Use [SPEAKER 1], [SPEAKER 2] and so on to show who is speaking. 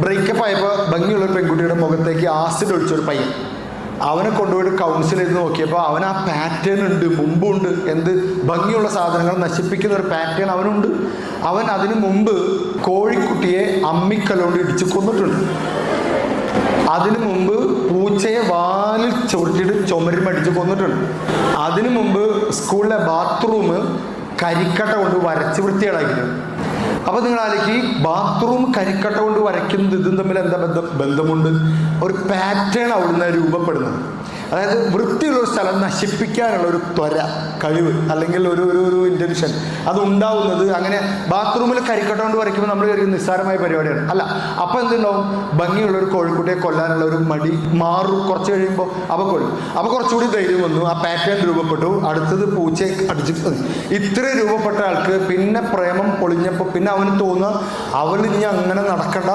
[SPEAKER 1] Breakup ആയപ്പോൾ ഭംഗിയുള്ള ഒരു പെൺകുട്ടിയുടെ മുഖത്തേക്ക് ആസിഡ് ഒഴിച്ചൊരു പയ്യൻ അവനെ കൊണ്ടുപോയിട്ട് കൗൺസിൽ ചെയ്ത് നോക്കിയപ്പോൾ അവൻ ആ പാറ്റേൺ ഉണ്ട് മുമ്പുണ്ട് എന്ത് ഭംഗിയുള്ള സാധനങ്ങൾ നശിപ്പിക്കുന്ന ഒരു പാറ്റേൺ അവനുണ്ട്. അവൻ അതിനു മുമ്പ് കോഴിക്കുട്ടിയെ അമ്മിക്കലോണ്ട് ഇടിച്ചു കൊന്നിട്ടുണ്ട്. അതിനു മുമ്പ് പൂച്ചയെ വാലിൽ ചുരുട്ടിയിട്ട് ചുമരും മടിച്ച് കൊന്നിട്ടുണ്ട്. അതിനു മുമ്പ് സ്കൂളിലെ ബാത്റൂം കരിക്കട്ട കൊണ്ട് വരച്ച് വൃത്തികളായിരിക്കും അപ്പൊ നിങ്ങൾ ആലോചിക്ക് ബാത്റൂം കരിക്കട്ട കൊണ്ട് വരയ്ക്കുന്നത് ഇതും തമ്മിൽ എന്താ ബന്ധം? ബന്ധമുണ്ട്. ഒരു പാറ്റേൺ അവിടുന്ന് രൂപപ്പെടുന്നത്. അതായത് വൃത്തിയുള്ള ഒരു സ്ഥലം നശിപ്പിക്കാനുള്ള ഒരു ത്വര കഴിവ് അല്ലെങ്കിൽ ഒരു ഒരു ഒരു ഇന്റൻഷൻ അത് ഉണ്ടാവുന്നത് അങ്ങനെ ബാത്റൂമിൽ കരിക്കട്ട കൊണ്ട് വരയ്ക്കുമ്പോൾ നമ്മൾ കരുതി നിസ്സാരമായ പരിപാടിയാണ്. അല്ല അപ്പം എന്തുണ്ടാവും? ഭംഗിയുള്ള ഒരു കോഴിക്കുട്ടിയെ കൊല്ലാനുള്ള ഒരു മടി മാറും. കുറച്ച് കഴിയുമ്പോൾ അപ്പോൾ കൊല്ലും. അപ്പോൾ കുറച്ചുകൂടി ധൈര്യം വന്നു. ആ പാറ്റേൺ രൂപപ്പെട്ടു. അടുത്തത് പൂച്ചയെ അടിച്ച് ഇത്ര രൂപപ്പെട്ട ആൾക്ക് പിന്നെ പ്രേമം പൊളിഞ്ഞപ്പോൾ പിന്നെ അവന് തോന്നുക അവൾ ഇനി അങ്ങനെ നടക്കണ്ട.